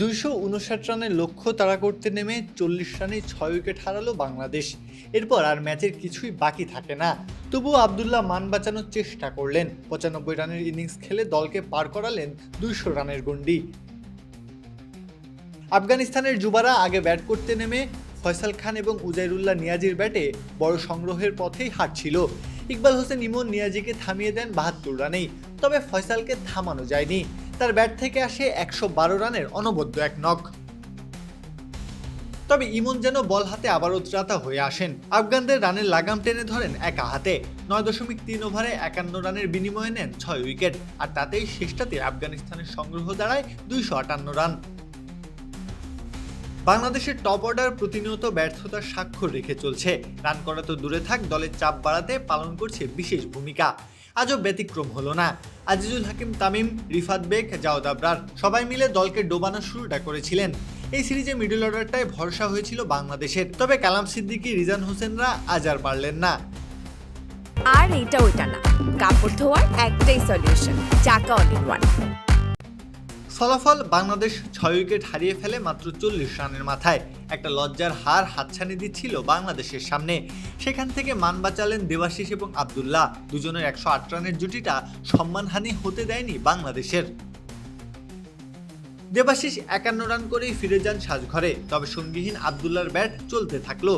দুইশো উনষাট রানের লক্ষ্য তাড়া করতে নেমে চল্লিশ রানে ছয় উইকেট হারালো বাংলাদেশ। এরপর আর ম্যাচের কিছুই বাকি থাকে না। তবুও আবদুল্লাহ মান বাঁচানোর চেষ্টা করলেন। পঁচানব্বই রানের ইনিংস খেলে দলকে পার করালেন দুইশো রানের গন্ডি আফগানিস্তানের যুবারা আগে ব্যাট করতে নেমে ফয়সাল খান এবং উজাইরুল্লাহ নিয়াজির ব্যাটে বড় সংগ্রহের পথেই হারছিল ইকবাল হোসেন ইমন নিয়াজিকে থামিয়ে দেন বাহাত্তর রানেই। তবে ফয়সালকে থামানো যায়নি। তার ব্যাট থেকে আসে একশো বারো রানের অনবদ্য এক নক তবে ইমন যেন বল হাতে আবারও ত্রাতা হয়ে আসেন। আফগানদের রানের লাগাম টেনে ধরেন একা হাতে। নয় দশমিক তিন ওভারে একান্ন রানের বিনিময়ে নেন ছয় উইকেট। আর তাতেই শেষটাতে আফগানিস্তানের সংগ্রহ দাঁড়ায় দুইশো আটান্ন রান। বাংলাদেশের টপ অর্ডার প্রতিনিয়ত ব্যর্থতার স্বাক্ষর রেখে চলছে। রান করা তো দূরে থাক, দলের চাপ বাড়াতে পালন করছে বিশেষ ভূমিকা। আজও ব্যতিক্রম হলো না। আজিজুল হাকিম, তামিম, রিফাত বেগ, জাওদ আবরার সবাই মিলে দলকে ডোবানোর শুরুটা করেছিলেন। এই সিরিজে মিডল অর্ডারটায় ভরসা হয়েছিল বাংলাদেশের। তবে কালাম সিদ্দিকি, রিজান হোসেনরা আজ আর পারলেন না। আর এটা ওইটা না। কাপড় ধোয়ার একটাই সলিউশন চাকা অল ওয়ান ফলাফল বাংলাদেশ ছয় উইকেট হারিয়ে ফেলে মাত্র চল্লিশ রানের মাথায়। একটা লজ্জার হার হাতছানি দিচ্ছিল বাংলাদেশের সামনে। সেখান থেকে মান বাঁচালেন দেবাশিস এবং আবদুল্লাহ। দুজনের একশো আট রানের জুটিটা সম্মানহানি হতে দেয়নি বাংলাদেশের। দেবাশিস একান্ন রান করেই ফিরে যান সাজঘরে, তবে সঙ্গীহীন আবদুল্লার ব্যাট চলতে থাকল।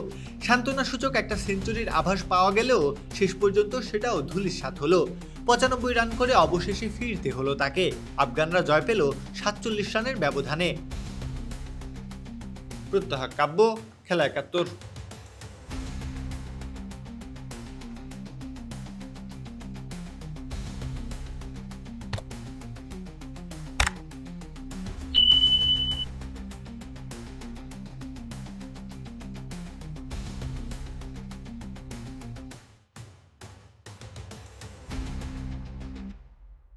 সান্ত্বনাসূচক একটা সেঞ্চুরির আভাস পাওয়া গেলেও শেষ পর্যন্ত সেটাও ধুলিস্বাত হলো। পঁচানব্বই রান করে অবশেষে ফিরতে হলো তাকে। আফগানরা জয় পেল সাতচল্লিশ রানের ব্যবধানে। প্রত্যাহ কাব্য, খেলা একাত্তর।